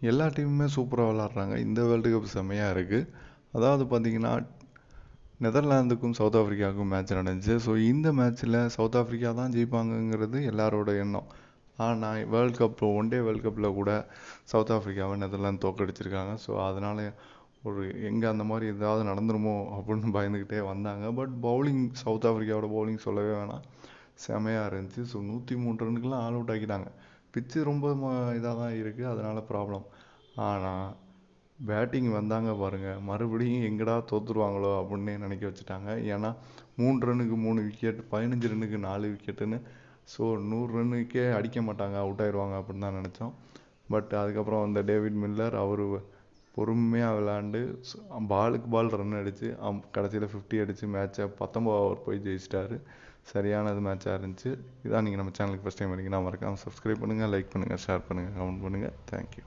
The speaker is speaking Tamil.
எல்லா டீமுமே சூப்பராக விளாட்றாங்க. இந்த வேர்ல்டு கப் செம்மையாக இருக்குது அதாவது பார்த்தீங்கன்னா நெதர்லாந்துக்கும் சவுத் ஆஃப்ரிக்காவுக்கும் மேட்ச் நடந்துச்சு. ஸோ இந்த மேட்ச்சில் சவுத் ஆஃப்ரிக்கா தான் ஜெயிப்பாங்கங்கிறது எல்லாரோட எண்ணம். ஆனால் world cup one day world கப்பில் கூட சவுத் ஆஃப்ரிக்காவை நெதர்லாந்து தோக்கடிச்சிருக்காங்க ஸோ அதனால் ஒரு எங்கே அந்த மாதிரி ஏதாவது நடந்துருமோ அப்படின்னு பயந்துக்கிட்டே வந்தாங்க. பட் பவுலிங் சவுத் ஆஃப்ரிக்காவோட பவுலிங் சொல்லவே வேணாம். செமையாக இருந்துச்சு. ஸோ நூற்றி மூணு ரன்னுக்கெலாம் ஆல் அவுட் ஆக்கிட்டாங்க. பிச்சு ரொம்ப இதாக தான் இருக்குது அதனால் ப்ராப்ளம் ஆனால் பேட்டிங் வந்தாங்க பாருங்கள் மறுபடியும் எங்கடா தோற்றுருவாங்களோ அப்படின்னு நினைக்க வச்சுட்டாங்க. ஏன்னா மூணு ரன்னுக்கு மூணு விக்கெட் பதினஞ்சு ரன்னுக்கு நாலு விக்கெட்டுன்னு ஸோ நூறு ரன்னுக்கே அடிக்க மாட்டாங்க. அவுட் ஆயிடுவாங்க அப்படின்னு தான் நினச்சோம். பட் அதுக்கப்புறம் அந்த டேவிட் மில்லர் அவர் பொறுமையாக விளாண்டு பாலுக்கு பால் ரன் அடித்து கடைசியில் ஃபிஃப்டி அடித்து மேட்ச்சை பத்தொம்பது ஓவர் போய் ஜெயிச்சிட்டாரு. சரியானது மேட்சாக இருந்துச்சு. இதான் நீங்கள் நம்ம சேனலுக்கு ஃபஸ்ட் டைம் வரீங்கன்னா மறக்காமல் சப்ஸ்கிரைப் பண்ணுங்கள் லைக் பண்ணுங்கள் ஷேர் பண்ணுங்கள் கமெண்ட் பண்ணுங்கள் தேங்க்யூ